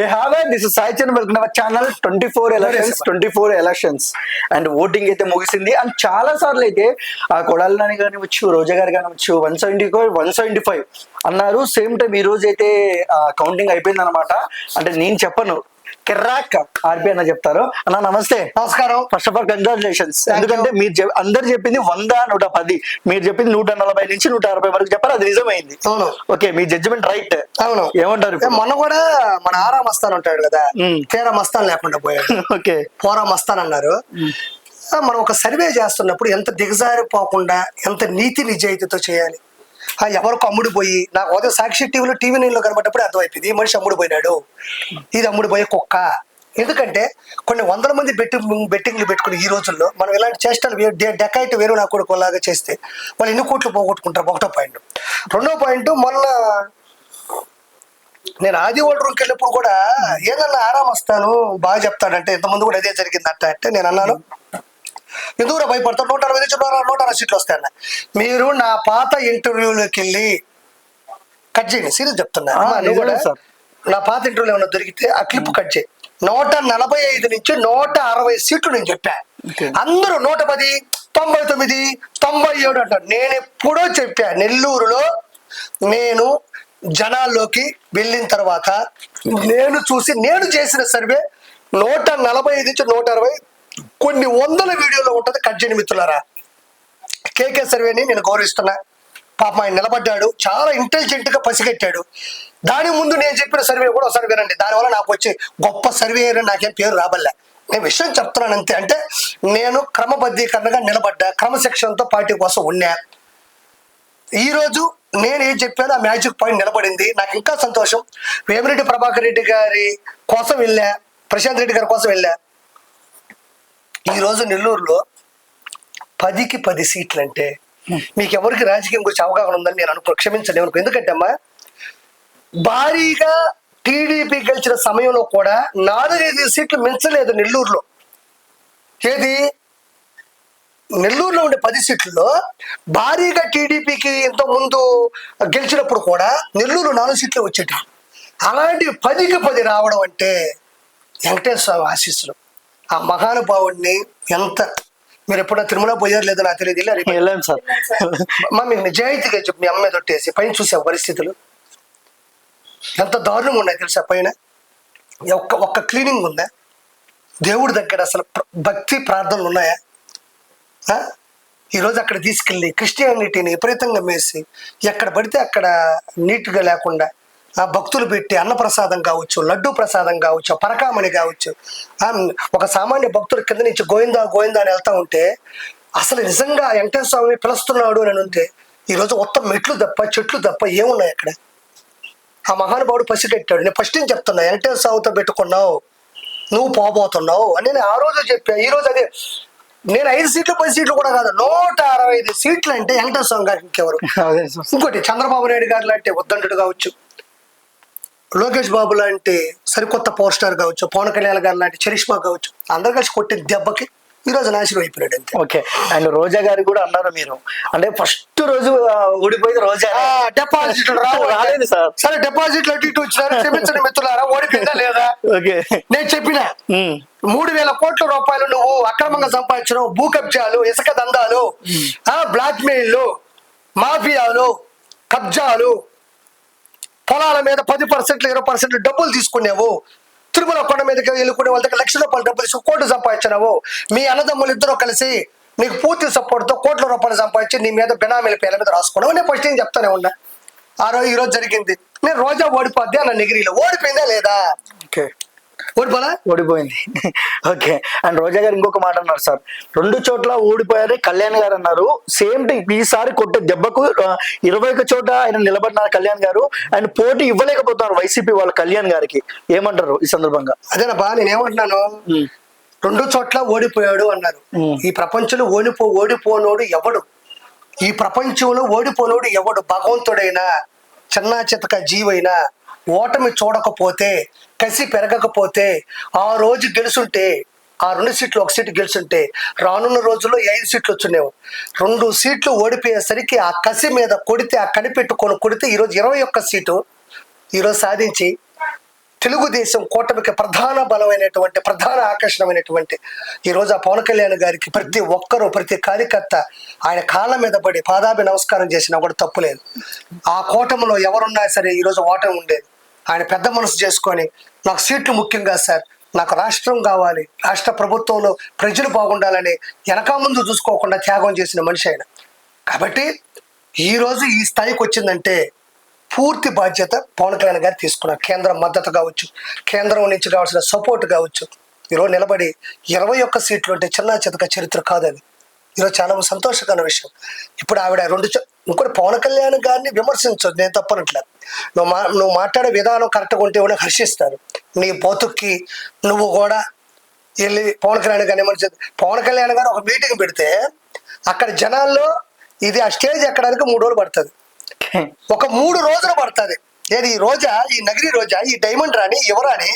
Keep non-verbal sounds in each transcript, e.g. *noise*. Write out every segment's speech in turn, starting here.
Hey have this Sai Chandra welcome our channel twenty four elections twenty four elections and voting అయితే ముగిసింది. And చాలా సార్లు అయితే ఆ కొడాలి నాని కానివచ్చు రోజా గారు కానివచ్చు one seventy one seventy five అన్నారు. సేమ్ టైం ఈ రోజు అయితే కౌంటింగ్ అయిపోయింది అనమాట అంటే నేను చెప్పను. కిర్రాక్ ఆర్పి అన్న చెప్తారు. అన్న నమస్తే. నమస్కారం. First of all congratulations. ఎందుకంటే మీరు అందరు చెప్పింది వంద నూట పది. మీరు చెప్పింది నూట నలభై నుంచి నూట అరవై వరకు చెప్పారు అది నిజమైంది. అవును. ఓకే మీ జడ్జిమెంట్ రైట్ అవును. ఏమంటారు? మొన్న కూడా మన ఆరా మస్తాన్ ఉంటాడు కదా. తీరా మస్తాన్ లేకుండా పోయాడు. *laughs* ఓకే పోరా మస్తాన్ అన్నారు. మనం ఒక సర్వే చేస్తున్నప్పుడు ఎంత దిగజారిపోకుండా ఎంత నీతి నిజాయితీతో చేయాలి? ఎవరికి అమ్ముడు పోయి నాకు ఉదయం సాక్షి టీవీలో టీవీ నైన్లో కనబడ్డప్పుడు అర్థమైపోయింది. ఈ మనిషి అమ్ముడు పోయినాడు. ఇది అమ్ముడు పోయే కుక్క. ఎందుకంటే కొన్ని వందల మంది బెట్టింగ్ బెట్టింగ్లు పెట్టుకుని ఈ రోజుల్లో మనం ఇలాంటి చేష్టలు వే- డెకాయిట్ వేరు నా కొడుకు లాగా చేస్తే వాళ్ళు ఎన్ని కోట్లు పోగొట్టుకుంటారు? ఒకటో పాయింట్. రెండో పాయింట్ మొన్న నేను ఆది ఓల్డ్ రూమ్కి వెళ్ళినప్పుడు కూడా ఏదన్నా ఆరాం వస్తాను బాగా చెప్తాడంటే ఇంతమంది కూడా అదే జరిగింది అంటే నేను అన్నాను. ఎందుకు భయపడతాను నూట అరవై నుంచి నూట నూట అరవై సీట్లు వస్తాయన్న. మీరు నా పాత ఇంటర్వ్యూలోకి వెళ్ళి కట్ చేయండి సీరియస్ చెప్తున్నా. నా పాత ఇంటర్వ్యూలో ఏమన్నా దొరికితే ఆ క్లిప్ కట్ చేయి. నూట నలభై ఐదు నుంచి నూట అరవై సీట్లు నేను చెప్పా. అందరూ నూట పది తొంభై తొమ్మిది తొంభై ఏడు అంటారు. నేను ఎప్పుడో చెప్పా నెల్లూరులో నేను జనాల్లోకి వెళ్ళిన తర్వాత నేను చూసి నేను చేసిన సర్వే నూట నలభై ఐదు నుంచి నూట అరవై కొన్ని వందల వీడియోలో ఉంటుంది కట్ చేయని మిత్రులారా. కేకే సర్వేని నేను గౌరవిస్తున్నా. పాప ఆయన నిలబడ్డాడు చాలా ఇంటెలిజెంట్గా పసిగట్టాడు. దాని ముందు నేను చెప్పిన సర్వే కూడా ఒకసారి వినండి. దానివల్ల నాకు వచ్చే గొప్ప సర్వే అని నాకేం పేరు రాబల్లే నేను విషయం చెప్తున్నాను అంతే. అంటే నేను క్రమబద్ధీకరణగా నిలబడ్డా క్రమశిక్షణతో పార్టీ కోసం ఉన్నా. ఈ రోజు నేను ఏం చెప్పాను ఆ మ్యాజిక్ పాయింట్ నిలబడింది. నాకు ఇంకా సంతోషం. వేమిరెడ్డి ప్రభాకర్ రెడ్డి గారి కోసం వెళ్ళా ప్రశాంత్ రెడ్డి గారి కోసం వెళ్ళా. ఈ రోజు నెల్లూరులో పదికి పది సీట్లు అంటే మీకు ఎవరికి రాజకీయం గురించి అవగాహన ఉందని నేను అనుకో క్షమించండి అనుకో ఎందుకంటే అమ్మా భారీగా టీడీపీ గెలిచిన సమయంలో కూడా నాలుగైదు సీట్లు మించలేదు నెల్లూరులో. ఏది? నెల్లూరులో ఉండే పది సీట్లలో భారీగా టీడీపీకి ఇంత ముందు గెలిచినప్పుడు కూడా నెల్లూరు నాలుగు సీట్లు వచ్చేటి అలాంటి పదికి పది రావడం అంటే వెంకటేశ్వర స్వామి ఆశీస్సులు. ఆ మహానుభావుడిని ఎంత మీరు ఎప్పుడో తిరుమల పోయారు లేదో నాకు తెలియదు. వెళ్ళాను సార్. మా మీకు నిజాయితీగా చెప్పి మీ అమ్మాయి తొట్టేసి పైన చూసే పరిస్థితులు. ఎంత దారుణంగా ఉన్నాయి తెలుసా పైన? ఒక్క ఒక్క క్లీనింగ్ ఉందా? దేవుడి దగ్గర అసలు భక్తి ప్రార్థనలు ఉన్నాయా? ఈరోజు అక్కడ తీసుకెళ్ళి క్రిస్టియానిటీని విపరీతంగా మేసి ఎక్కడ పడితే అక్కడ నీట్గా లేకుండా భక్తులు పెట్టి అన్నప్రసాదం కావచ్చు లడ్డు ప్రసాదం కావచ్చు పరకామణి కావచ్చు ఆ, ఒక సామాన్య భక్తుడు కింద నుంచి గోవిందా గోవిందా అని వెళ్తా ఉంటే అసలు నిజంగా వెంకటేశ్వర స్వామి పిలుస్తున్నాడు అని ఉంటే ఈరోజు మొత్తం మెట్లు తప్ప చెట్లు తప్ప ఏమున్నాయి అక్కడ? ఆ మహానుభావుడు పసిగట్టాడు. నేను ఫస్ట్ నుంచి చెప్తున్నా వెంకటేశ్వర స్వామితో పెట్టుకున్నావు నువ్వు పోబోతున్నావు అని నేను ఆ రోజు చెప్పా. ఈ రోజు అదే నేను ఐదు సీట్లు పది సీట్లు కూడా కాదు నూట అరవై ఐదు సీట్లు అంటే వెంకటేశ్వర స్వామి గారికి ఇంకెవరు. ఇంకోటి చంద్రబాబు నాయుడు గారు లాంటి ఉద్దండుడు కావచ్చు లోకేష్ బాబు లాంటి సరికొత్త పవర్ స్టార్ కావచ్చు పవన్ కళ్యాణ్ గారు లాంటి చరిష్మా కావచ్చు అందరు కలిసి కొట్టిన దెబ్బకి ఈ రోజు నాశనం అయిపోయినాడు అంతే. ఓకే. అండ్ రోజా గారు కూడా అన్నారు మీరు. అంటే ఫస్ట్ రోజు ఓడిపోయింది రోజా. డిపాజిట్ రాలేదు సార్. సరే డిపాజిట్ అటు ఇటు వచ్చినారు. క్షమించండి మిత్రులారా ఓడిపోయిందా లేదా? ఓకే. నేను చెప్పిన. మూడు వేల కోట్ల రూపాయలు నువ్వు అక్రమంగా సంపాదించడం భూ కబ్జాలు ఇసుక దందాలు ఆ బ్లాక్ మెయిల్లు మాఫియాలు కబ్జాలు పొలాల మీద పది పర్సెంట్లు ఇరవై పర్సెంట్లు డబ్బులు తీసుకునేవు. తిరుమల కొండ మీదకి వెళ్ళుకునే వాళ్ళ దగ్గర లక్ష రూపాయలు డబ్బులు తీసుకుని కోట్లు సంపాదించినావు. మీ అన్నదమ్ములు ఇద్దరు కలిసి నీకు పూర్తి సపోర్ట్తో కోట్ల రూపాయలు సంపాదించి నీ మీద బెనామీల పేర్ల మీద రాసుకున్నావు. నేను ఫస్ట్ నేను చెప్తానే ఉన్నా? ఆ రోజు ఈ రోజు జరిగింది. నేను రోజా ఓడిపోద్ది అన్న నిగిరిలో. ఓడిపోయిందా లేదా? ఓడిపోలా? ఓడిపోయింది. ఓకే. అండ్ రోజా గారు ఇంకొక మాట అన్నారు సార్. రెండు చోట్ల ఓడిపోయారు కళ్యాణ్ గారు అన్నారు. సేమ్ థింగ్ ఈసారి కొట్టే దెబ్బకు ఇరవై ఒక చోట ఆయన నిలబడినారు కళ్యాణ్ గారు. ఆయన పోటీ ఇవ్వలేకపోతున్నారు వైసీపీ వాళ్ళ కళ్యాణ్ గారికి. ఏమంటారు ఈ సందర్భంగా? అదేనబ్బా నేనేమంటున్నాను. రెండు చోట్ల ఓడిపోయాడు అన్నారు. ఈ ప్రపంచంలో ఓడిపో ఓడిపోనోడు ఎవడు? ఈ ప్రపంచంలో ఓడిపోనోడు ఎవడు? భగవంతుడైనా చిన్న చితక జీవైనా ఓటమి చూడకపోతే కసి పెరగకపోతే ఆ రోజు గెలుసుంటే ఆ రెండు సీట్లు ఒక సీటు గెలుచుంటే రానున్న రోజుల్లో ఐదు సీట్లు వచ్చినాయి రెండు సీట్లు ఓడిపోయేసరికి ఆ కసి మీద కొడితే ఆ కనిపెట్టుకొని కొడితే ఈరోజు ఇరవై ఒక్క సీటు ఈరోజు సాధించి తెలుగుదేశం కూటమికి ప్రధాన బలమైనటువంటి ప్రధాన ఆకర్షణమైనటువంటి ఈ రోజు ఆ పవన్ కళ్యాణ్ గారికి ప్రతి ఒక్కరూ ప్రతి కార్యకర్త ఆయన కాళ్ళ మీద పడి పాదాభి నమస్కారం చేసినా కూడా తప్పులేదు ఆ కూటమిలో ఎవరున్నా సరే ఈరోజు ఓటమి ఉండేది. ఆయన పెద్ద మనసు చేసుకొని నాకు సీట్లు ముఖ్యంగా సార్ నాకు రాష్ట్రం కావాలి రాష్ట్ర ప్రభుత్వంలో ప్రజలు బాగుండాలని వెనక ముందు చూసుకోకుండా త్యాగం చేసిన మనిషి ఆయన. కాబట్టి ఈ రోజు ఈ స్థాయికి వచ్చిందంటే పూర్తి బాధ్యత పవన్ కళ్యాణ్ గారు తీసుకున్నారు కేంద్రం మద్దతు కావచ్చు కేంద్రం నుంచి కావాల్సిన సపోర్ట్ కావచ్చు. ఈరోజు నిలబడి ఇరవై ఒక్క సీట్లు అంటే చిన్న చితక చరిత్ర కాదు అది ఈరోజు చాలా సంతోషకరమైన విషయం. ఇప్పుడు ఆవిడ రెండు ఇంకోటి పవన్ కళ్యాణ్ గారిని విమర్శించదు నేను తప్పనట్లేదు నువ్వు మా నువ్వు మాట్లాడే విధానం కరెక్ట్గా ఉంటే కూడా హర్షిస్తారు. నీ పోతుక్కి నువ్వు కూడా వెళ్ళి పవన్ కళ్యాణ్ గారిని విమర్శించదు పవన్ కళ్యాణ్ గారు ఒక మీటింగ్ పెడితే అక్కడ జనాల్లో ఇది ఆ స్టేజ్ ఎక్కడానికి మూడు రోజులు పడుతుంది. ఒక మూడు రోజులు పడుతుంది. ఏది ఈ రోజా ఈ నగరి రోజా ఈ డైమండ్ రాని యువరాని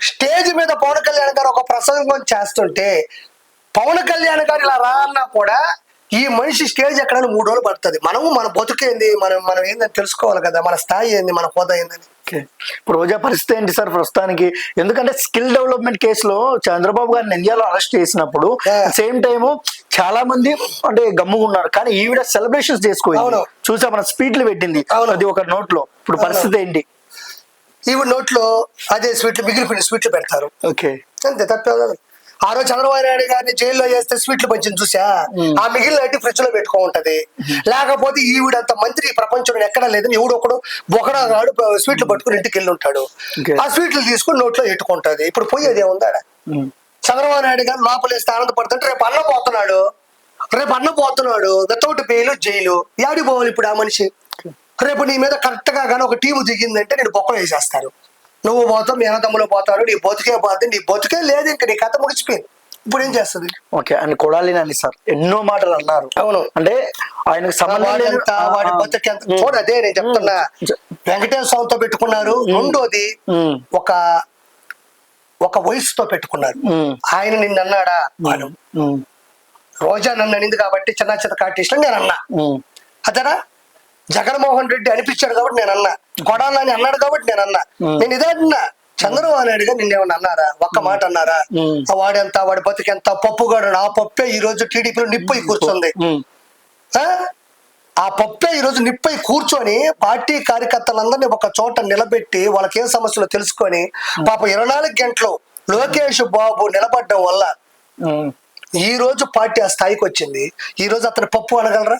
స్టేజ్ మీద పవన్ కళ్యాణ్ గారు ఒక ప్రసంగం చేస్తుంటే పవన్ కళ్యాణ్ గారు ఇలా రా అన్నా కూడా ఈ మనిషి స్టేజ్ ఎక్కడానికి మూడు రోజులు పడుతుంది. మనము మన బతుకేంది మనం మనం ఏందని తెలుసుకోవాలి కదా. మన స్థాయి ఏంది? మన హోదా ఏందని. ఇప్పుడు రోజా పరిస్థితి ఏంటి సార్ ప్రస్తుతానికి? ఎందుకంటే స్కిల్ డెవలప్మెంట్ కేసులో చంద్రబాబు గారిని ఇండియాలో అరెస్ట్ చేసినప్పుడు. సేమ్ టైము చాలా మంది అంటే గమ్ముగా ఉన్నారు. కానీ ఈవిడ సెలబ్రేషన్స్ చేసుకోవాలి. చూసా మన స్పీడ్లు పెట్టింది. అవును. అది ఒక నోట్లో ఇప్పుడు. పరిస్థితి ఏంటి? ఈవిడ నోట్లో అదే స్వీట్లు మిగిలిపోయిన స్వీట్లు పెడతారు. ఓకే. అంతే తప్పేది ఆ రోజు చంద్రబాబు నాయుడు గారిని జైల్లో చేస్తే స్వీట్లు పంచింది చూసా? ఆ మిగిలిన ఫ్రిడ్జ్లో పెట్టుకో ఉంటది. లేకపోతే ఈవిడంత మంత్రి ప్రపంచంలో ఎక్కడా లేదని ఎవడు ఒకడు బొకడాగాడు స్వీట్లు పట్టుకుని ఇంటికి వెళ్ళి ఉంటాడు. ఆ స్వీట్లు తీసుకుని నోట్లో ఎట్టుకుంటది ఇప్పుడు పోయేది ఏముందా. చంద్రబాబు నాయుడు గారు లోపలేస్తే ఆనందపడుతుంటే రేపు అన్న పోతున్నాడు. రేపు అన్న పోతున్నాడు. Without bail jail. యాడి పోవాలి ఇప్పుడు ఆ మనిషి? రేపు నీ మీద కరెక్ట్గా కానీ ఒక టీము దిగిందంటే నేను బొక్క వేసేస్తారు. నువ్వు పోతావు మీ అన్నదమ్ములు పోతారు నీ బతుకే పోతే నీ బతుకే లేదు ఇంకా నీ కథ ముగిసిపోయింది. ఇప్పుడు ఏం చేస్తుంది? ఓకే అని కొడాలి నాని సార్. ఎన్నో మాటలు అన్నారు. అవును. అంటే ఆయనకు సంబంధం వాడి బతుకెంత ఉమ్. చూడు అదే నేను చెప్తున్నా. ఉమ్. వెంకటేశ్వర స్వామితో పెట్టుకున్నారు. రెండోది. ఒక ఒక వయసుతో పెట్టుకున్నారు. ఆయన నిన్ను అన్నాడా. రోజా నన్ను అనింది కాబట్టి చిన్న చిన్న కార్టిస్ట్ నేను అన్నా. ఉమ్. జగన్మోహన్ రెడ్డి అనిపించాడు కాబట్టి నేను అన్నా. కొడాలని అన్నాడు కాబట్టి నేను అన్నా. నేను ఇదే అన్నా. చంద్రబాబు నాయుడు గారు నిన్నేమన్నా అన్నారా? ఒక్క మాట అన్నారా? వాడెంత వాడి బతికెంత పప్పుగాడు ఆ పప్పే ఈ రోజు టీడీపీలో నిప్పై కూర్చుంది. ఆ? ఆ పప్పే ఈ రోజు నిప్పై కూర్చొని పార్టీ కార్యకర్తలందరినీ ఒక చోట నిలబెట్టి వాళ్ళకి ఏం సమస్యలు తెలుసుకొని పాప ఇరవై నాలుగు గంటలు లోకేష్ బాబు నిలబడడం వల్ల. ఈ రోజు పార్టీ ఆ స్థాయికి వచ్చింది. ఈ రోజు అతని పప్పు అనగలరా?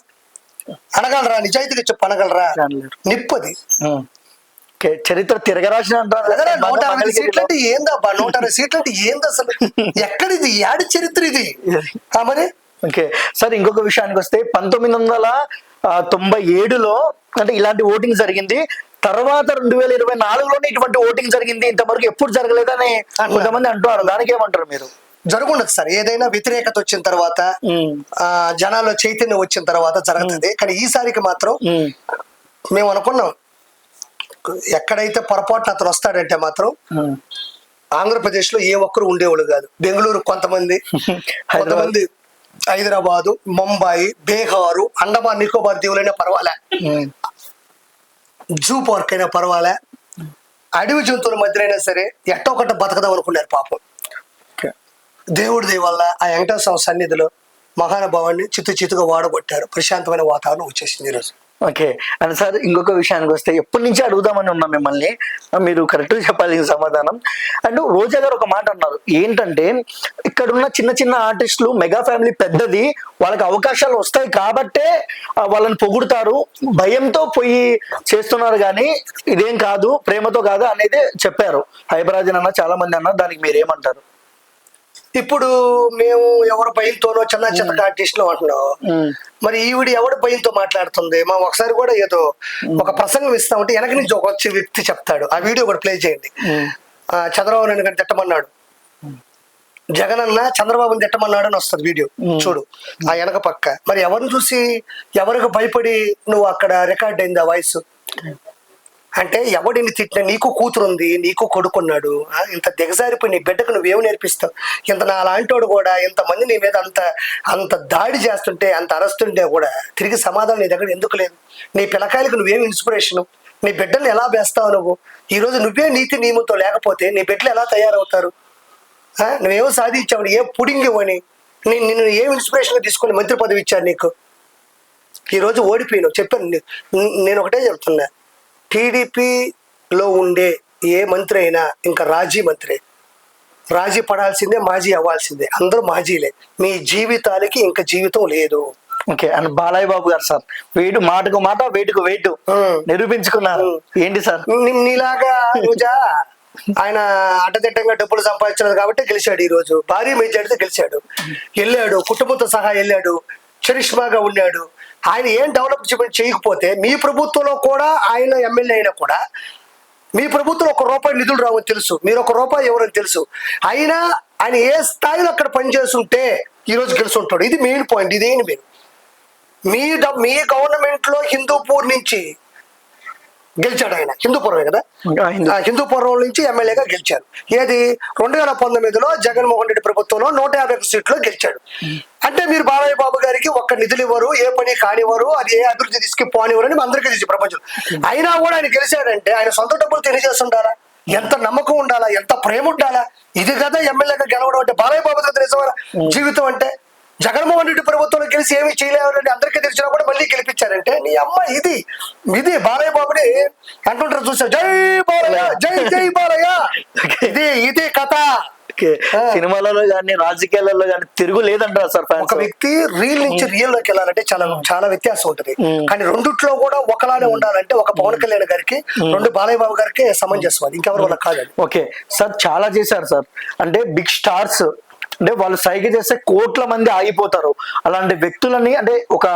అనగలరా? నిజాయితీగా చెప్పు అనగలరా. నిప్పది. చరిత్ర తిరగరాసిన నూట అరవై. సీట్లు అంటే ఏందబ్బా నూట అరవై సీట్లు అంటే ఏంది అసలు? *laughs* ఎక్కడిది? యాడి చరిత్ర ఇది? మరి? ఓకే. సార్ ఇంకొక విషయానికి వస్తే పంతొమ్మిది వందల తొంభై ఏడులో అంటే ఇలాంటి ఓటింగ్ జరిగింది. తర్వాత రెండు వేల ఇరవై నాలుగులోనే ఇటువంటి ఓటింగ్ జరిగింది. ఇంతవరకు ఎప్పుడు జరగలేదని. కొంతమంది అంటున్నారు. దానికి ఏమంటారు మీరు? జరుగుండదు సార్. ఏదైనా వ్యతిరేకత వచ్చిన తర్వాత జనాల్లో చైతన్యం వచ్చిన తర్వాత జరుగుతుంది. కానీ ఈసారికి మాత్రం. మేము అనుకున్నాం. ఎక్కడైతే పొరపాటున అతను వస్తాడంటే మాత్రం. ఆంధ్రప్రదేశ్లో ఏ ఒక్కరు ఉండేవాళ్ళు కాదు. బెంగళూరు కొంతమంది *laughs* కొంతమంది హైదరాబాదు ముంబాయి బీహారు అండమాన్ నికోబార్ దీవులైనా పర్వాలే. జూ పార్క్ అయినా పర్వాలే. అడవి జంతువుల మధ్య అయినా సరే ఎట్టో ఒకటి బతకదాం అనుకున్నారు పాపం. దేవుడి దయ వల్ల ఆ వెంకటేశ్వర స్వామి సన్నిధిలో మహానుభావాన్ని చిత్తు చిత్తుగా వాడగొట్టారు. ప్రశాంతమైన వాతావరణం వచ్చేసింది ఈరోజు. ఓకే. అండ్ సార్ ఇంకొక విషయానికి వస్తే ఎప్పటి నుంచి అడుగుదామని ఉన్నాం మిమ్మల్ని. మీరు కరెక్ట్గా చెప్పాలి సమాధానం. అండ్ రోజా గారు ఒక మాట అన్నారు. ఏంటంటే ఇక్కడ ఉన్న చిన్న చిన్న ఆర్టిస్టులు మెగా ఫ్యామిలీ పెద్దది వాళ్ళకి అవకాశాలు వస్తాయి కాబట్టే వాళ్ళని పొగుడుతారు. భయంతో పోయి చేస్తున్నారు కానీ ఇదేం కాదు ప్రేమతో కాదు అనేది చెప్పారు. హైబరాజన్ అన్న చాలా మంది అన్న దానికి మీరు ఏమంటారు ఇప్పుడు మేము ఎవరి భయంతోనో చిన్న చిన్న ఆర్టిస్టులు అంటున్నాం మరి ఈవిడ ఎవడు భయంతో మాట్లాడుతుంది? మా ఒకసారి కూడా ఏదో ఒక ప్రసంగం ఇస్తా ఉంటే వెనక నుంచి ఒక వచ్చే వ్యక్తి చెప్తాడు. ఆ వీడియో కూడా ప్లే చేయండి. చంద్రబాబు నాయుడు గారిని తిట్టమన్నాడు. జగన్ అన్న చంద్రబాబుని తిట్టమన్నాడు అని వస్తుంది వీడియో. చూడు ఆ వెనక పక్క. మరి ఎవరిని చూసి ఎవరికి భయపడి నువ్వు అక్కడ రికార్డ్ అయింది ఆ వాయిస్? అంటే ఎవడిని తిట్టిన నీకు కూతురు ఉంది నీకు కొడుకున్నాడు ఇంత దిగజారిపోయి నీ బిడ్డకు నువ్వేం నేర్పిస్తావు? ఇంత నా లాంటోడు కూడా ఇంతమంది నీ మీద అంత అంత దాడి చేస్తుంటే అంత అరస్తుంటే కూడా తిరిగి సమాధానం నీ దగ్గర ఎందుకు లేదు? నీ పిల్లకాయలకు నువ్వేం ఇన్స్పిరేషన్ నీ బిడ్డల్ని ఎలా వేస్తావు నువ్వు? ఈ రోజు నువ్వే నీతి నియమంతో లేకపోతే నీ బిడ్డలు ఎలా తయారవుతారు? ఆ? నువ్వేమో సాధించావు? ఏ పుడింగ్ ఇవ్వని నేను నిన్ను ఏం ఇన్స్పిరేషన్ తీసుకొని మంత్రి పదవి ఇచ్చాను నీకు? ఈరోజు ఓడిపోయినావు. చెప్పాను నేను ఒకటే చెప్తున్నా. టీడీపీలో ఉండే ఏ మంత్రి అయినా ఇంకా రాజీ మంత్రి. రాజీ పడాల్సిందే మాజీ అవ్వాల్సిందే. అందరూ మాజీలే. మీ జీవితాలకి ఇంకా జీవితం లేదు. ఓకే అండ్ బాలయ్య బాబు గారు సార్ వేటు మాటకు మాట వేటుకు వేటు. నిరూపించుకున్నారు. ఏంటి సార్? నీలాగా రోజా ఆయన అడ్డదిడ్డంగా డబ్బులు సంపాదించినది కాబట్టి గెలిచాడు ఈ రోజు భారీ మెజార్టీతో గెలిచాడు. వెళ్ళాడు కుటుంబంతో సహా వెళ్ళాడు. చరిష్మాగా ఉన్నాడు. ఆయన ఏం డెవలప్మెంట్ చేయకపోతే మీ ప్రభుత్వంలో కూడా ఆయన ఎమ్మెల్యే అయినా కూడా మీ ప్రభుత్వం ఒక రూపాయి నిధులు రావని తెలుసు. మీరు ఒక రూపాయి ఎవరని తెలుసు. అయినా ఆయన ఏ స్థాయిలో అక్కడ పనిచేస్తుంటే ఈరోజు గెలుచుంటాడు ఇది మెయిన్ పాయింట్ ఇదేంటి మీరు? మీ మీ గవర్నమెంట్లో హిందూపూర్ నుంచి గెలిచాడు ఆయన. హిందూపురమే కదా? హిందూపురం నుంచి ఎమ్మెల్యేగా గెలిచారు. ఏది? రెండు వేల పంతొమ్మిదిలో జగన్మోహన్ రెడ్డి ప్రభుత్వంలో నూట యాభై ఒక్క సీట్లో గెలిచాడు. అంటే మీరు బాలయ్య బాబు గారికి ఒక్క నిధులు ఇవ్వరు ఏ పని కానివ్వరు అది ఏ అభివృద్ధి తీసుకు పోనివ్వరు అని అందరికీ తెలిసి ప్రపంచం అయినా కూడా ఆయన గెలిచాడంటే ఆయన సొంత డబ్బులు తెలియజేస్తుండాలా ఎంత నమ్మకం ఉండాలా? ఎంత ప్రేమ ఉండాలా? ఇది కదా ఎమ్మెల్యేగా గెలవడం అంటే బాలయ్య బాబు నిజమా జీవితం అంటే జగన్మోహన్ రెడ్డి ప్రభుత్వంలో గెలిచి ఏమీ చేయలేవని అందరికీ తెలిసినా కూడా మళ్ళీ గెలిపించారంటే నీ అమ్మ ఇది ఇది బాలయ్య బాబుని అంటుంటారు చూసా జై బాలయ్య జై జై బాలయ్య. ఇది ఇది కథ. సినిమాలలో కానీ రాజకీయాలలో కానీ తిరుగు లేదంటారు సార్ ఒక వ్యక్తి రీల్ నుంచి రియల్లోకి వెళ్ళాలంటే చాలా చాలా వ్యత్యాసం ఉంటుంది. కానీ రెండిట్లో కూడా ఒకలానే ఉండాలంటే ఒక పవన్ కళ్యాణ్ గారికి రెండు బాలయ్య బాబు గారికి సమంజసం అది. ఇంకెవరి వల్ల కాదు. ఓకే. సార్ చాలా చేశారు సార్. అంటే బిగ్ స్టార్స్ అంటే వాళ్ళు సైగ చేస్తే కోట్ల మంది ఆగిపోతారు. అలాంటి వ్యక్తులని అంటే ఒక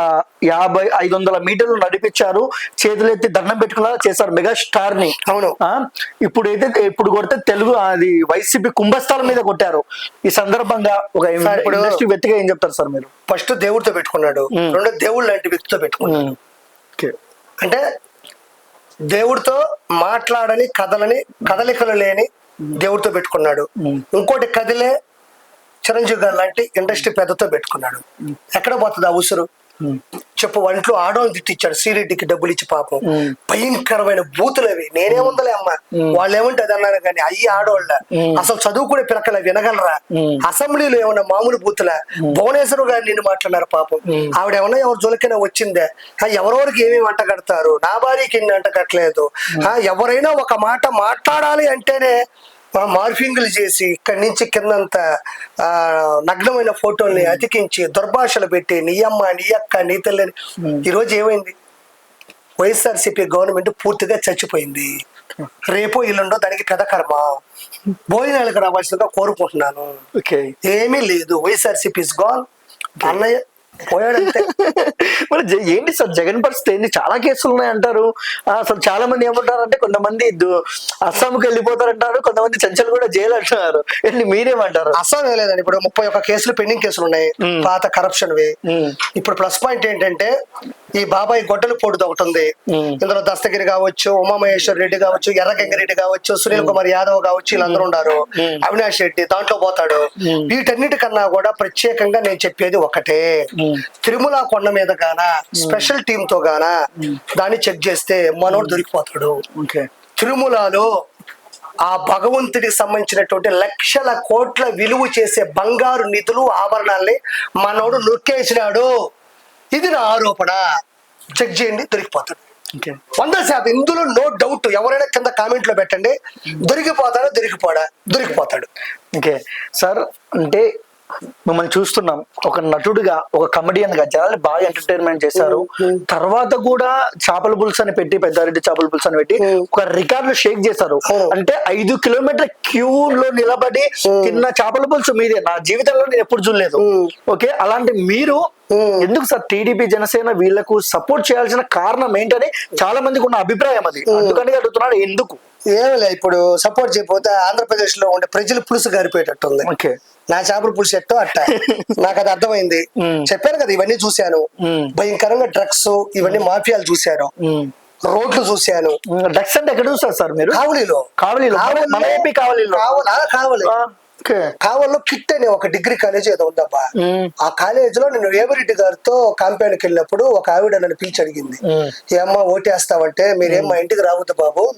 యాభై ఐదు వందల మీటర్లు నడిపించారు. చేతులు ఎత్తి దండం పెట్టుకున్నా చేశారు మెగా స్టార్ని అవును. ఆ, ఇప్పుడైతే ఇప్పుడు కొడితే తెలుగు అది వైసీపీ కుంభస్థలం మీద కొట్టారు. ఈ సందర్భంగా ఒక ఇప్పుడు- ఇండస్ట్రీ వ్యక్తిగా ఏం చెప్తారు సార్ మీరు? ఫస్ట్ దేవుడితో పెట్టుకున్నాడు. రెండు దేవుడు లాంటి వ్యక్తితో పెట్టుకున్నాడు. అంటే దేవుడితో మాట్లాడని కథలని కదలికలు లేని దేవుడితో పెట్టుకున్నాడు. ఇంకోటి కదిలే చిరంజీవి గారు లాంటి ఇండస్ట్రీ పెద్దతో పెట్టుకున్నాడు. ఎక్కడ పోతుంది ఆ ఉసురు? చెప్పు వంట్లో ఆడవాళ్ళని తిట్టించాడు శ్రీరెడ్డికి డబ్బులు ఇచ్చి పాపం. భయంకరమైన బూతులు అవి. నేనేముందలే అమ్మ? వాళ్ళు ఏమంటే అది అన్నారు కానీ అయ్యి ఆడవాళ్ళ. మ్మ్. అసలు చదువుకునే పిలకల వినగలరా. అసెంబ్లీలో ఏమన్నా మామూలు బూతుల? భువనేశ్వర్ గారు నిన్ను మాట్లాడారు పాపం. ఆవిడ ఏమన్నా ఎవరు జోలికైనా వచ్చిందే? ఎవరెవరికి ఏమేమి అంట కడతారు? నా భార్యకి ఇన్ని అంట కట్టలేదు. ఆ, ఎవరైనా ఒక మాట మాట్లాడాలి అంటేనే మార్ఫింగ్లు చేసి ఇక్కడి నుంచి కిందంత నగ్నమైన ఫోటోల్ని అతికించి దుర్భాషలు పెట్టి నీ అమ్మ నీ అక్క నీ తల్లిని ఈరోజు ఏమైంది? వైఎస్ఆర్సీపీ గవర్నమెంట్ పూర్తిగా చచ్చిపోయింది. రేపు ఇల్లుండో దానికి పెద్ద కర్మ. భోజనాలకు రావాల్సిందిగా కోరుకుంటున్నాను. ఓకే. ఏమీ లేదు. వైఎస్ఆర్సీపీ ఇస్ గాన్ అన్నయ్య పోయాడంతే. మరి ఏంటి సార్? జగన్ పరిస్థితి ఏంటి చాలా కేసులు ఉన్నాయి అంటారు అసలు చాలా మంది ఏమంటారు అంటే కొంతమంది అస్సాంకి వెళ్ళిపోతారంటారు. కొంతమంది చంచల్ కూడా జైలు అంటున్నారు. ఏంటి మీరేమంటారు? అస్సాం లేదండి. ఇప్పుడు ముప్పై ఒక్క కేసులు పెండింగ్ కేసులు ఉన్నాయి. పాత కరప్షన్ వి. ఇప్పుడు ప్లస్ పాయింట్ ఏంటంటే ఈ బాబాయ్ గొడ్డలు పోటుది ఒకటి ఉంది. ఇందులో దస్తగిరి కావచ్చు ఉమామహేశ్వర్ రెడ్డి కావచ్చు ఎర్రగంగారెడ్డి కావచ్చు సునీల్ కుమార్ యాదవ్ కావచ్చు వీళ్ళందరూ ఉన్నారు. అవినాష్ రెడ్డి దాంట్లో పోతాడు. వీటన్నిటికన్నా కూడా ప్రత్యేకంగా నేను చెప్పేది ఒకటే. తిరుమల కొండ మీద గాన స్పెషల్ టీమ్తో గాన దాన్ని చెక్ చేస్తే మనోడు దొరికిపోతాడు. తిరుమలలో ఆ భగవంతుడికి సంబంధించినటువంటి లక్షల కోట్ల విలువ చేసే బంగారు నిధులు ఆభరణాల్ని మనోడు నొక్కేసినాడు ఇది నా ఆరోపణ. చెక్ చేయండి దొరికిపోతాడు. వంద శాతం ఇందులో నో డౌట్ ఎవరైనా కింద కామెంట్లో పెట్టండి దొరికిపోతాడా దొరికిపోడా దొరికిపోతాడు. ఓకే సార్ అంటే మిమ్మల్ని చూస్తున్నాం. ఒక నటుడిగా ఒక కమెడియన్గా జనాలు బాగా ఎంటర్టైన్మెంట్ చేశారు. తర్వాత కూడా చేపల పులుసు అని పెట్టి పెద్దారెడ్డి చేపల పులుసు అని పెట్టి ఒక రికార్డు షేక్ చేశారు. అంటే ఐదు కిలోమీటర్ క్యూ లో నిలబడి తిన్న చేపల పులుసు మీదే. నా జీవితంలో నేను ఎప్పుడు చూడలేదు. ఓకే? అలాంటి మీరు. ఎందుకు సార్ టీడీపీ జనసేన వీళ్ళకు సపోర్ట్ చేయాల్సిన కారణం ఏంటని చాలా మందికి ఉన్న అభిప్రాయం అది. అందుకని అడుగుతున్నాడు ఎందుకు? ఏమిలే ఇప్పుడు సపోర్ట్ చేయకపోతే ఆంధ్రప్రదేశ్లో ఉండే ప్రజలు పులుసు గారిపోయేటట్టు ఉంది ఓకే. నా చేపల పులుసు ఎట్టో అట్ట. *laughs* నాకు అది అర్థమైంది. చెప్పాను కదా ఇవన్నీ చూశాను. భయంకరంగా డ్రగ్స్ ఇవన్నీ మాఫియాలు చూశాను. రోడ్లు చూశాను. డ్రగ్స్ అంటే ఎక్కడ చూస్తారు సార్ మీరు? కావలిలో. కావలిలో. మన- ఏపీ కావలి కిట్ అనే ఒక డిగ్రీ కాలేజ్ ఏదో ఉందబ్బా. ఆ కాలేజ్లో నేను వేమిరెడ్డి గారితో కాంపెయిన్కి వెళ్ళినప్పుడు ఒక ఆవిడ నన్ను పిలిచి అడిగింది. మ్మ్. ఏమ్మా ఓటేస్తావంటే మీరేం మా ఇంటికి రావద్దు బాబు.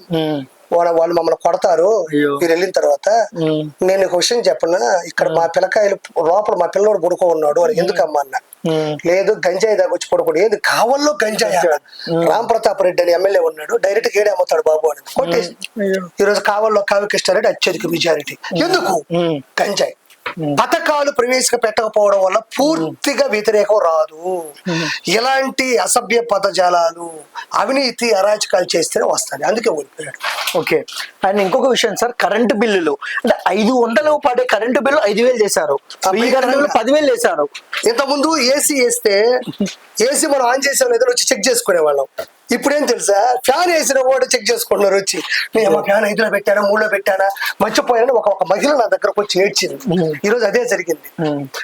వాళ్ళ వాళ్ళు మమ్మల్ని కొడతారు. మీరు వెళ్ళిన తర్వాత. నేను ఒక విషయం చెప్పనా? ఇక్కడ మా పిల్లకాయలు లోపల మా పిల్లడు పడుకో ఉన్నాడు అని ఎందుకమ్మా అన్న. లేదు గంజాయి దాకా వచ్చి పడుకోడు. ఏది? కావల్లో గంజాయి. రామ్ ప్రతాప్ రెడ్డి అని ఎమ్మెల్యే ఉన్నాడు. డైరెక్ట్ గేడే అమ్ముతాడు బాబు అని. కొట్టేసి. ఈ రోజు కావల్లో కావి కృష్ణారెడ్డి అత్యధిక మెజారిటీ. ఎందుకు. గంజాయి. పథకాలు ప్రవేశ పెట్టకపోవడం వల్ల పూర్తిగా వ్యతిరేకం రాదు. ఇలాంటి అసభ్య పదజాలాలు అవినీతి అరాచకాలు చేస్తేనే వస్తాయి. అందుకే ఓడిపోయాడు. ఓకే. అండ్ ఇంకొక విషయం సార్ కరెంటు బిల్లులు. అంటే ఐదు వందలు పడే కరెంటు బిల్లు ఐదు వేలు చేశారు. వెయ్యి కరెంటు పదివేలు చేశారు. ఇంతకుముందు ఏసీ వేస్తే ఏసీ మనం ఆన్ చేసాం లేదో వచ్చి చెక్ చేసుకునే వాళ్ళం ఇప్పుడేం తెలుసా? ఫ్యాన్ వేసిన కూడా చెక్ చేసుకుంటున్నారు వచ్చి. నేను మా ఫ్యాన్ ఐదులో పెట్టానా? మూడులో పెట్టానా? మర్చిపోయానని ఒక ఒక మహిళ నా దగ్గరకు వచ్చి ఏడ్చింది. ఈ రోజు అదే జరిగింది.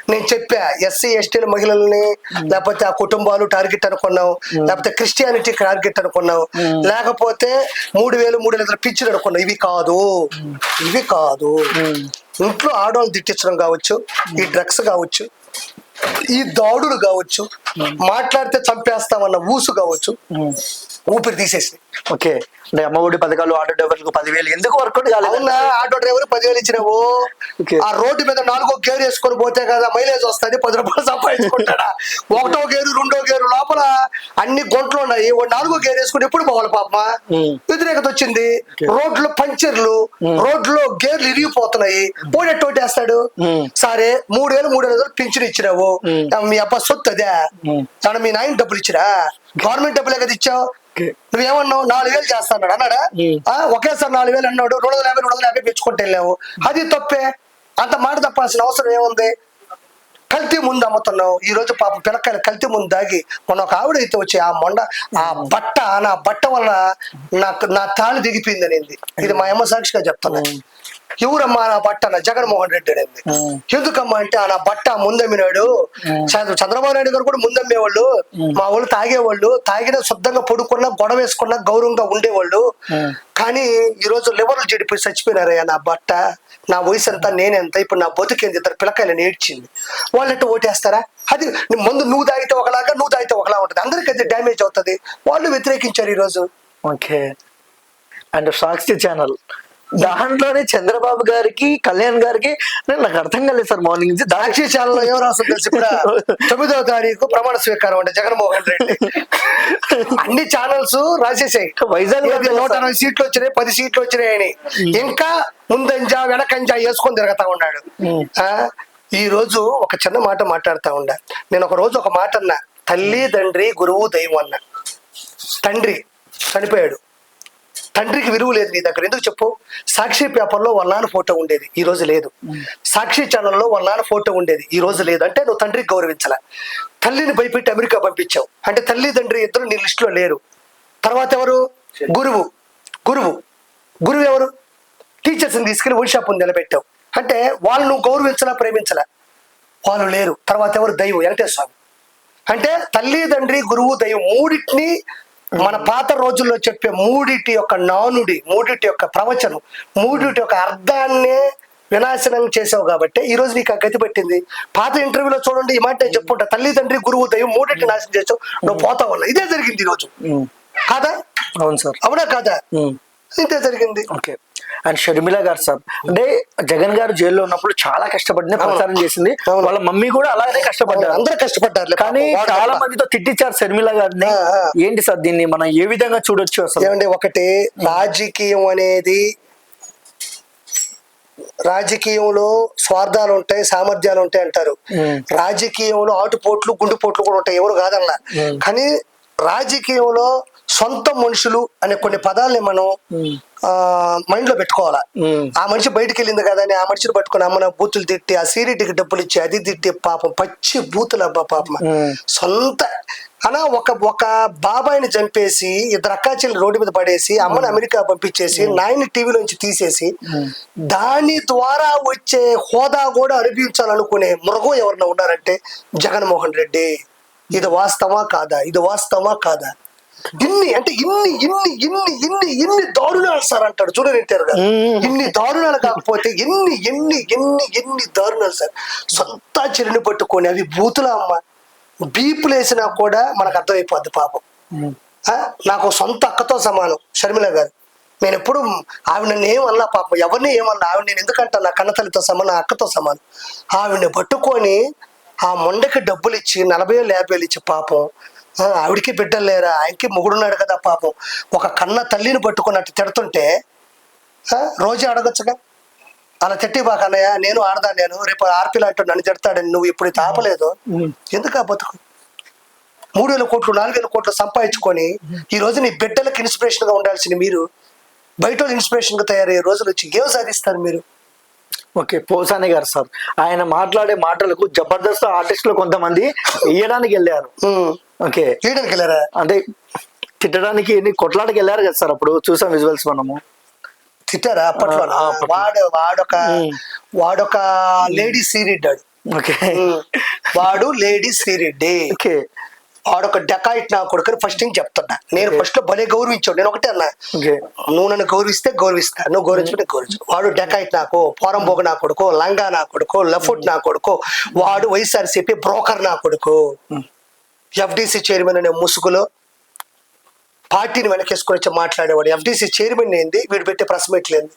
నేను చెప్పా ఎస్సీ ఎస్టీల మహిళల్ని లేకపోతే ఆ కుటుంబాలు టార్గెట్ అనుకున్నాం లేకపోతే క్రిస్టియానిటీ టార్గెట్ అనుకున్నాం లేకపోతే మూడు వేలు మూడు వేల పిచ్చులు అనుకున్నాం ఇవి కాదు. ఇవి కాదు. ఇంట్లో ఆడవాళ్ళు తిట్టించడం కావచ్చు ఈ డ్రగ్స్ కావచ్చు ఈ దాడులు కావచ్చు మాట్లాడితే చంపేస్తామన్న ఊసు కావచ్చు ఊపిరి తీసేసి. ఓకే. అంటే అమ్మఒడి పథకాలు ఆటో డ్రైవర్లకు పదివేలు ఎందుకు వర్కౌట్ కాలేదు? అవునా? ఆటో డ్రైవర్ పదివేలు ఇచ్చినావు. ఆ రోడ్డు మీద నాలుగో గేరు వేసుకొని పోతే కదా మైలేజ్ వస్తుంది పది రూపాయలు సంపాదించుకుంటాడా? *laughs* ఒకటో గేరు రెండో గేరు లోపల అన్ని గుంటలు ఉన్నాయి. నాలుగో గేరు వేసుకుని ఎప్పుడు పోవాలి పాప. వ్యతిరేకత వచ్చింది. రోడ్లు పంచర్లు రోడ్లు గేర్లు ఇరిగిపోతున్నాయి. పోయేట్టు వేస్తాడు. సరే మూడు వేలు మూడు వేలు పింఛన్ ఇచ్చినావు. మీ అబ్బా సొత్తు అదే మీ నాయన డబ్బులు ఇచ్చిరా? గవర్నమెంట్ డబ్బులే కదా ఇచ్చావు. నువ్వేమన్నావు? నాలుగు వేలు చేస్తాడు అన్నాడా. ఆ, ఒకేసారి నాలుగు వేలు అన్నాడు రెండు వందల యాభై రెండు వందల యాభై పెంచుకుంటే వెళ్ళావు. అది తప్పే. అంత మాట తప్పాల్సిన అవసరం ఏముంది? కల్తీ ముందు అమ్ముతున్నావు. ఈ రోజు పాపం పిల్లకాయలు కల్తీ ముందు దాగి మొన్న ఒక ఆవిడ అయితే వచ్చి ఆ మొండ ఆ బట్ట నా బట్ట వల్ల నాకు నా తాళి దిగిపోయింది అనేది ఇది మా అమ్మ సాక్షిగా చెప్తున్నా. ఎవరమ్మా నా బట్ట? నా జగన్మోహన్ రెడ్డి అనేది. ఎందుకమ్మా అంటే ఆ నా బట్ట ముందమ్మినాడు. చంద్ర- చంద్రబాబు నాయుడు గారు కూడా ముందమ్మేవాళ్ళు. మా వాళ్ళు తాగేవాళ్ళు. తాగిన శుద్ధంగా పడుకున్నా గొడవ వేసుకున్నా గౌరవంగా ఉండేవాళ్ళు. కానీ ఈ రోజు లివర్లు చెడిపోయి చచ్చిపోయినారయ్యా నా బట్ట. నా వయసు ఎంత నేనెంత ఇప్పుడు నా బతుకేంది? ఇద్దరు పిల్లకాయలు నేర్చింది వాళ్ళంటే ఓటేస్తారా? అది ముందు నువ్వు తాగితే ఒకలాగా నువ్వు తాగితే ఒకలా ఉంటుంది. అందరికీ అది డ్యామేజ్ అవుతుంది. వాళ్ళు వ్యతిరేకించారు ఈ రోజు. ఓకే. And Sakshi channel. దాంట్లోనే చంద్రబాబు గారికి కళ్యాణ్ గారికి నాకు అర్థం కాలేదు సార్ మార్నింగ్ నుంచి. దాక్షి ఛానల్ ఏం రాస్తుంది తెలిసి కూడా తొమ్మిదవ తారీఖు ప్రమాణ స్వీకారం అంటే జగన్మోహన్ రెడ్డి. అన్ని ఛానల్స్ రాసేసాయి. వైజాగ్ నూట అరవై సీట్లు వచ్చినాయి పది సీట్లు వచ్చినాయి అని ఇంకా ముందంజా వెనకంజా వేసుకొని తిరుగుతా ఉన్నాడు. ఆ ఈ రోజు ఒక చిన్న మాట మాట్లాడుతా ఉండా. నేను ఒక రోజు ఒక మాట అన్నా. తల్లి తండ్రి గురువు దైవం అన్నా. తండ్రి చనిపోయాడు. తండ్రికి విలువ లేదు నీ దగ్గర. ఎందుకు చెప్పు? సాక్షి పేపర్లో వాళ్ళ నాన్న ఫోటో ఉండేది. ఈ రోజు లేదు. సాక్షి ఛానల్లో వాళ్ళ నాన్న ఫోటో ఉండేది. ఈ రోజు లేదు. అంటే నువ్వు తండ్రికి గౌరవించాల? తల్లిని భయపెట్టి అమెరికా పంపించావు. అంటే తల్లి తండ్రి ఇద్దరు నీ లిస్టులో లేరు. తర్వాత ఎవరు? గురువు. గురువు. గురువు ఎవరు? టీచర్స్ని తీసుకెళ్ళి వర్క్ షాప్ నిలబెట్టావు. అంటే వాళ్ళు నువ్వు గౌరవించలా ప్రేమించలా? వాళ్ళు లేరు. తర్వాత ఎవరు? దైవం. వెంకటేశ్వర స్వామి. అంటే తల్లి తండ్రి గురువు దైవం మూడింటిని మన పాత రోజుల్లో చెప్పే మూడిటి యొక్క నానుడి మూడిటి యొక్క ప్రవచనం మూడిటి యొక్క అర్థాన్నే వినాశనం చేసావు కాబట్టి ఈ రోజు నీకు ఆ గతి పెట్టింది. పాత ఇంటర్వ్యూలో చూడండి ఈ మాట నేను చెప్పుకుంటా తల్లి తండ్రి గురువు దైవం మూడింటిని నాశనం చేసావు నువ్వు పోతావు వల్ల ఇదే జరిగింది ఈ రోజు. కాదా? అవును సార్. అవునా కాదా. ఇదే జరిగింది. ఓకే. అండ్ షర్మిల గారు సార్. అంటే జగన్ గారు జైల్లో ఉన్నప్పుడు చాలా కష్టపడింది ప్రచారం చేసింది. వాళ్ళ మమ్మీ కూడా అలాగే కష్టపడ్డారు. అందరూ కష్టపడ్డారు కానీ చాలా మందితో తిట్టించారు షర్మిల గారిని. ఏంటి సార్ దీన్ని? మనం ఏ విధంగా చూడొచ్చు అసలు? ఏమండి ఒకటి రాజకీయం అనేది రాజకీయంలో స్వార్థాలు ఉంటాయి సామర్థ్యాలు ఉంటాయి అంటారు. రాజకీయంలో ఆటుపోట్లు గుండుపోట్లు కూడా ఉంటాయి ఎవరు మ్మ్. కానీ రాజకీయంలో సొంత మనుషులు అనే కొన్ని పదాలని మనం మైండ్లో పెట్టుకోవాలా. ఆ మనిషి బయటికి వెళ్ళింది కదా అని ఆ మనిషిని పట్టుకొని అమ్మన బూతులు తిట్టి ఆ సీరియట్కి డబ్బులు ఇచ్చి అది తిట్టి పాపం పచ్చి బూతులు అబ్బా పాపం. సొంత. అలా ఒక ఒక బాబాయిని చంపేసి ఇద్దరు అక్కాచెల్లి రోడ్డు మీద పడేసి అమ్మని అమెరికా పంపించేసి నాయని టీవీలోంచి తీసేసి దాని ద్వారా వచ్చే హోదా కూడా అనుభవించాలనుకునే మృగం ఎవరన్నా ఉన్నారంటే జగన్మోహన్ రెడ్డి. ఇది వాస్తవా కాదా? ఇది వాస్తవా కాదా? ఇన్ని అంటే ఇన్ని ఇన్ని ఇన్ని ఇన్ని ఇన్ని దారుణాలు సార్ అంటాడు. చూడండి ఎన్టీఆర్ గారు. మ్మ్. ఇన్ని దారుణాలు కాకపోతే ఎన్ని ఎన్ని ఎన్ని ఎన్ని దారుణాలు సార్. సొంత చెల్లిని పట్టుకొని అవి బూతుల అమ్మ. బీపులు వేసినా కూడా మనకు అర్థమైపోద్ది పాపం. ఆ? నాకు సొంత అక్కతో సమానం షర్మిల గారు. నేను ఎప్పుడు ఆవిడ నన్ను ఏమన్నా పాపం ఎవరిని ఏమన్నా ఆవిడ నేను ఎందుకంటే నా కన్నతల్లితో సమానం నా అక్కతో సమానం. ఆవిడని పట్టుకొని ఆ మొండకి డబ్బులు ఇచ్చి నలభై వేలు యాభై వేలు ఇచ్చి పాపం ఆవిడకి బిడ్డలు లేరా? ఆయనకి మొగుడున్నాడు కదా పాపం. ఒక కన్న తల్లిని పట్టుకొని అట్టు తిడుతుంటే రోజే అడగచ్చుగా. అలా తిట్టి బాక అన్నయ్య నేను ఆడదా నేను? రేపు ఆర్పిల్ అంటూ నన్ను తిడతాడని నువ్వు ఇప్పుడు ఇది ఆపలేదు. ఎందుకు ఆ బతుకు? మూడు వేల కోట్లు నాలుగు వేల కోట్లు సంపాదించుకొని ఈ రోజు నీ బిడ్డలకు ఇన్స్పిరేషన్గా ఉండాల్సింది మీరు. బయట ఇన్స్పిరేషన్గా తయారయ్యే రోజులు వచ్చి ఏం సాధిస్తారు మీరు? ఓకే పోసాని గారు సార్. ఆయన మాట్లాడే మాటలకు జబర్దస్త్ ఆర్టిస్టులు కొంతమంది వేయడానికి వెళ్ళారు. ఓకే. చేయడానికి వెళ్ళారా అంటే తిట్టడానికి కొట్లాడికి వెళ్ళారు కదా సార్ అప్పుడు? చూసాం విజువల్స్ మనము. తిట్టారా? అప్పట్లో. వాడు వాడొక. వాడొక లేడీ సీరిడ్డాడు ఓకే. వాడు లేడీ సీరిడ్డి ఓకే. వాడొక డెకాయిట్ నా కొడుకుని ఫస్ట్ నుంచి చెప్తున్నా. నేను ఫస్ట్లో భలే గౌరవించాడు నేను ఒకటే అన్నా. నువ్వు నన్ను గౌరవిస్తే గౌరవిస్తా. నువ్వు గౌరవించుకుంటే గౌరవించు. వాడు డెకాయిట్ నాకు పోరంబోగ నా కొడుకు లంగా నా కొడుకు లఫుట్ నా కొడుకు వాడు వైఎస్ఆర్సీపీ బ్రోకర్ నా కొడుకు. ఎఫ్డిసి చైర్మన్ అనే ముసుగులో పార్టీని వెనకేసుకొని వచ్చి మాట్లాడేవాడు. ఎఫ్డిసి చైర్మన్ ఏంది? వీడు పెట్టే ప్రెస్ మీట్లు ఏంది?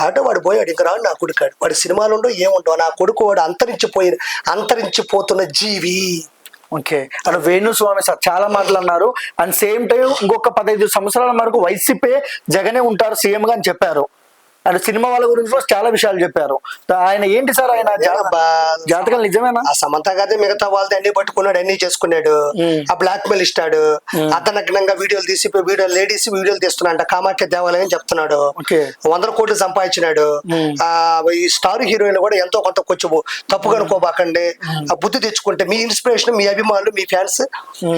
అంటే వాడు పోయాడు ఇంకా రాడు నా కొడుకాడు. వాడి సినిమాలు ఉండవు ఏముండవు నా కొడుకు వాడు అంతరించిపోయి అంతరించిపోతున్న జీవి. ఓకే. అక్కడ వేణుస్వామి సార్ చాలా మాటలు అన్నారు. అండ్ సేమ్ టైం ఇంకొక పదహైదు సంవత్సరాల వరకు వైసీపీ జగనే ఉంటారు సీఎం గా అని చెప్పారు. అండ్ సినిమా వాళ్ళ గురించి కూడా చాలా విషయాలు చెప్పారు. ఆయన ఏంటి సార్ ఆయన. జాతకాలు నిజమేనా? ఆ సమంత గారి మిగతా వాళ్ళది అన్ని పట్టుకున్నాడు అన్ని చేసుకున్నాడు. ఆ బ్లాక్ మెయిల్ ఇస్తాడు అతనగ్నంగా వీడియోలు తీసి వీడియో లేడీస్ వీడియోలు తీస్తున్నాడు కామాఖ్య దేవాలయం చెప్తున్నాడు. వందల కోట్లు సంపాదించినాడు. ఆ ఈ స్టార్ హీరోయిన్ కూడా ఎంతో కొంత కొంచెం తప్పుగా అనుకోబాకండి ఆ బుద్ధి తెచ్చుకుంటే మీ ఇన్స్పిరేషన్ మీ అభిమానులు మీ ఫ్యాన్స్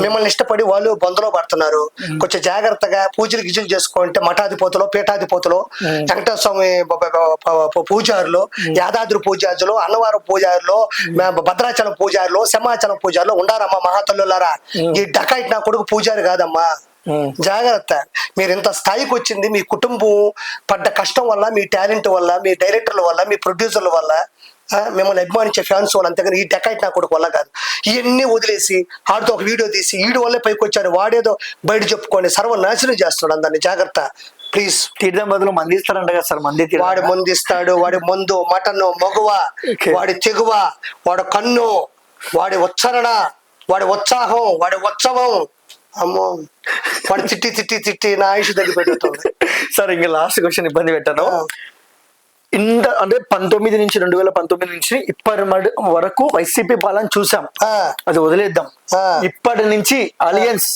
మిమ్మల్ని ఇష్టపడి వాళ్ళు బొందలో పడుతున్నారు. కొంచెం జాగ్రత్తగా పూజలు గిజులు చేసుకుంటే మఠాధిపతులు పీఠాధిపతులు వెంకటేశ్వర స్వామి పూజారులు యాదాద్రి పూజారులు అన్నవరం పూజారులు భద్రాచలం పూజారులు సింహాచలం పూజారులు ఉండారమ్మా మహాతల్లులారా? ఈ డకాయిట్ నా కొడుకు పూజారి కాదమ్మా. మ్మ్. జాగ్రత్త. మీరు ఇంత స్థాయికి వచ్చింది మీ కుటుంబం పడ్డ కష్టం వల్ల మీ టాలెంట్ వల్ల మీ డైరెక్టర్ల వల్ల మీ ప్రొడ్యూసర్ల వల్ల మిమ్మల్ని అభిమానించే ఫ్యాన్స్ వాళ్ళు అంతేగాని ఈ డెకాయిట్ నా కొడుకు వల్ల కాదు. ఇవన్నీ వదిలేసి ఆడితో ఒక వీడియో తీసి ఈడు వల్లే పైకి వచ్చాడు. వాడేదో బయట చెప్పుకొని సర్వనాశనం చేస్తున్నాడు అందరిని. జాగ్రత్త. ప్లీజ్ తీర్థం బదులు మంది ఇస్తారంట కదా సార్ మంది. వాడి మందు ఇస్తాడు వాడి మందు మటన్ మగువ. వాడి తెగువ వాడి కన్ను వాడి ఉచ్చరణ వాడి ఉత్సాహం వాడి ఉత్సవం అమ్మో వాడి తిట్టి తిట్టి తిట్టి నా ఆయుష్ దగ్గర పెట్టుతుంది సార్ ఇంకా లాస్ట్ క్వశ్చన్ ఇబ్బంది పెట్టాను. ఇంత అంటే పంతొమ్మిది నుంచి రెండు వేల పంతొమ్మిది నుంచి ఇప్పటి వరకు వైసీపీ పాలన చూసాం. అది వదిలేద్దాం. ఇప్పటి నుంచి అలియన్స్.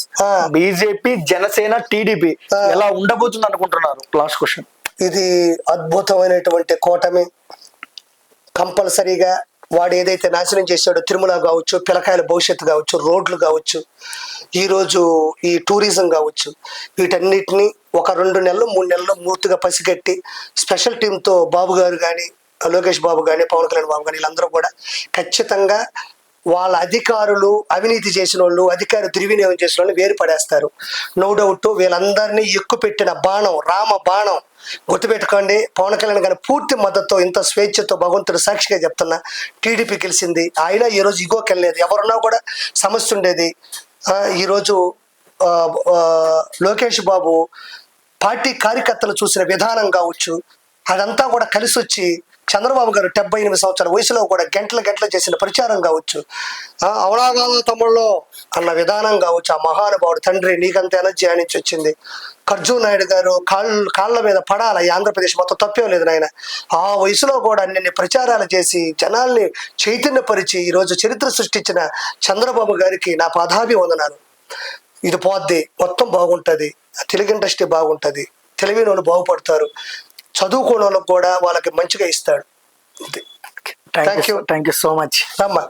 BJP Janasena TDP. ఎలా ఉండబోతుంది అనుకుంటున్నారు? లాస్ట్ క్వశ్చన్ ఇది అద్భుతమైనటువంటి కూటమి. కంపల్సరీగా వాడు ఏదైతే నాశనం చేశాడో తిరుమల కావచ్చు పిలకాయల భవిష్యత్తు కావచ్చు రోడ్లు కావచ్చు ఈరోజు ఈ టూరిజం కావచ్చు వీటన్నిటిని ఒక రెండు నెలలు మూడు నెలలు మూర్తిగా పసిగట్టి స్పెషల్ టీంతో బాబు గారు కానీ లోకేష్ బాబు కానీ పవన్ కళ్యాణ్ బాబు కానీ వీళ్ళందరూ కూడా ఖచ్చితంగా వాళ్ళ అధికారులు అవినీతి చేసిన వాళ్ళు అధికార దుర్వినియోగం చేసిన వాళ్ళు వేరు పడేస్తారు. నో డౌట్ వీళ్ళందరినీ ఎక్కువ పెట్టిన బాణం రామ బాణం గుర్తుపెట్టుకోండి. పవన్ కళ్యాణ్ గారి పూర్తి మద్దతుతో ఇంత స్వేచ్ఛతో భగవంతుడు సాక్షిగా చెప్తున్నా టీడీపీ గెలిచింది. ఆయన ఈ రోజు ఇగోకి వెళ్ళలేదు ఎవరున్నా కూడా సమస్య ఉండేది. ఈరోజు లోకేష్ బాబు పార్టీ కార్యకర్తలు చూసిన విధానం కావచ్చు అదంతా కూడా కలిసి వచ్చి చంద్రబాబు గారు డెబ్బై ఎనిమిది సంవత్సరాల వయసులో కూడా గంటల గంటలు చేసిన ప్రచారం కావచ్చు ఆ, అవునా తమ్ముళ్ళు అన్న విధానం కావచ్చు ఆ మహానుభావుడు తండ్రి నీకంత ఎనర్జీ ఆనించి వచ్చింది. ఖర్జూర్ నాయుడు గారు కాళ్ళు కాళ్ళ మీద పడాల ఆంధ్రప్రదేశ్ మొత్తం తప్పేం లేదు నాయన. ఆ వయసులో కూడా అన్ని ప్రచారాలు చేసి జనాల్ని చైతన్యపరిచి ఈరోజు చరిత్ర సృష్టించిన చంద్రబాబు గారికి నా పాదాభివందనాలు. ఇది పోద్ది మొత్తం బాగుంటది తెలుగు ఇండస్ట్రీ బాగుంటది తెలివైన వాళ్ళు బాగుపడతారు చదువుకోని వాళ్ళకి కూడా వాళ్ళకి మంచిగా ఇస్తాడు. Thank you. Thank you so much రమ్మా.